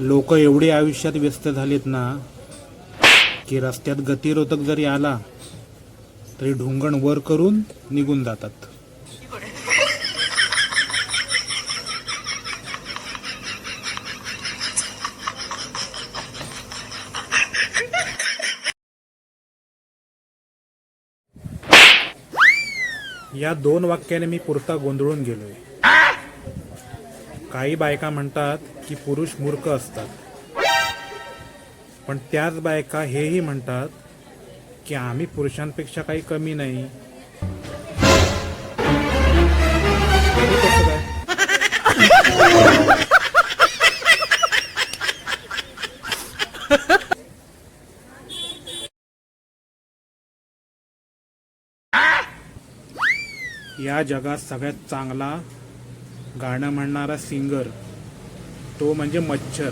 लोक एवढे आयुष्यात व्यस्त झालेत ना की रस्त्यात गतिरोधक जरी आला तरी ढुंगण वर करून निघून जातात. या दोन वाक्याने मी पुरता गोंधळून गेलोय. काही बायका म्हणतात की पुरुष मूर्ख असतात. पण त्याच बायका हेही म्हणतात की आम्ही पुरुषांपेक्षा काही कमी नाही. या जगात सगळ्यात चांगला गाणं म्हणणारा सिंगर तो म्हणजे मच्छर.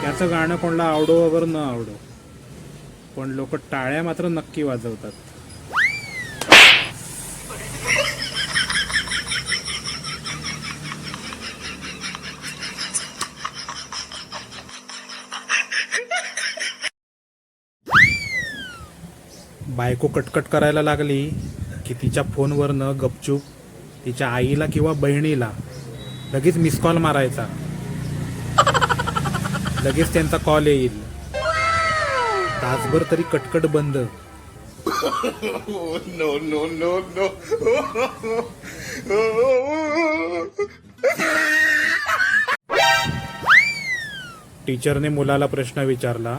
त्याचं गाणं कोणाला आवडो वगैरे न आवडो पण लोक टाळ्या मात्र नक्की वाजवतात. बायको कटकट करायला लागली की तिच्या फोनवरनं गपचूप तिच्या आईला किंवा बहिणीला लगेच मिस कॉल मारायचा. लगेच त्यांचा कॉल येईल. तासभर तरी कटकट बंद. No, no, no, no. टीचरने मुलाला प्रश्न विचारला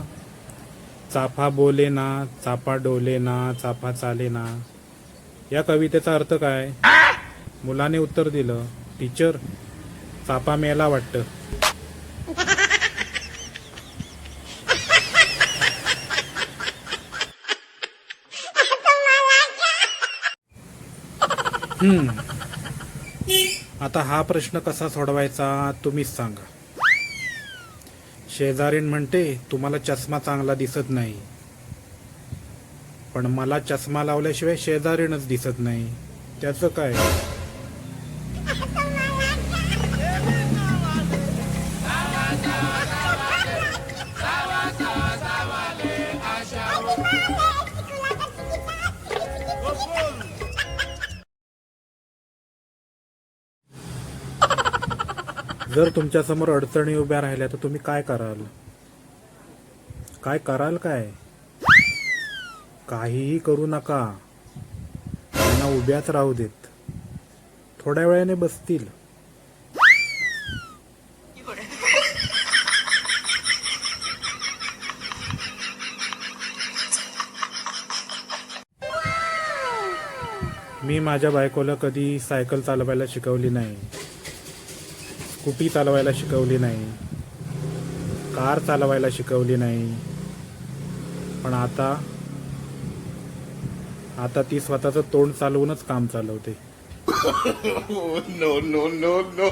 चाफा बोले ना चाफा डोले ना चाफा चाले ना. या कवितेचा अर्थ काय? मुलाने उत्तर दिलं टीचर चापा मेला वाटतं. हम्म. आता हा प्रश्न कसा सोडवायचा तुम्हीच सांगा. शेजारीण म्हणते तुम्हाला चष्मा चांगला दिसत नाही. पण मला चष्मा लावल्याशिवाय शेजारीणच दिसत नाही. त्याचं काय? जर तुमच्यासमोर अडचणी उभ्या राहिल्या तर तुम्ही काय कराल? काय कराल काय? काहीही करू नका. त्यांना उभ्याच राहू देत. थोड्या वेळाने बसतील. मी माझ्या बायकोला कधी सायकल चालवायला शिकवली नाही. स्कूटी चालवायला शिकवली नाही. कार चालवायला शिकवली नाही. पण आता आता ती स्वतःचं तोंड चालवूनच काम चालवते. No no no no.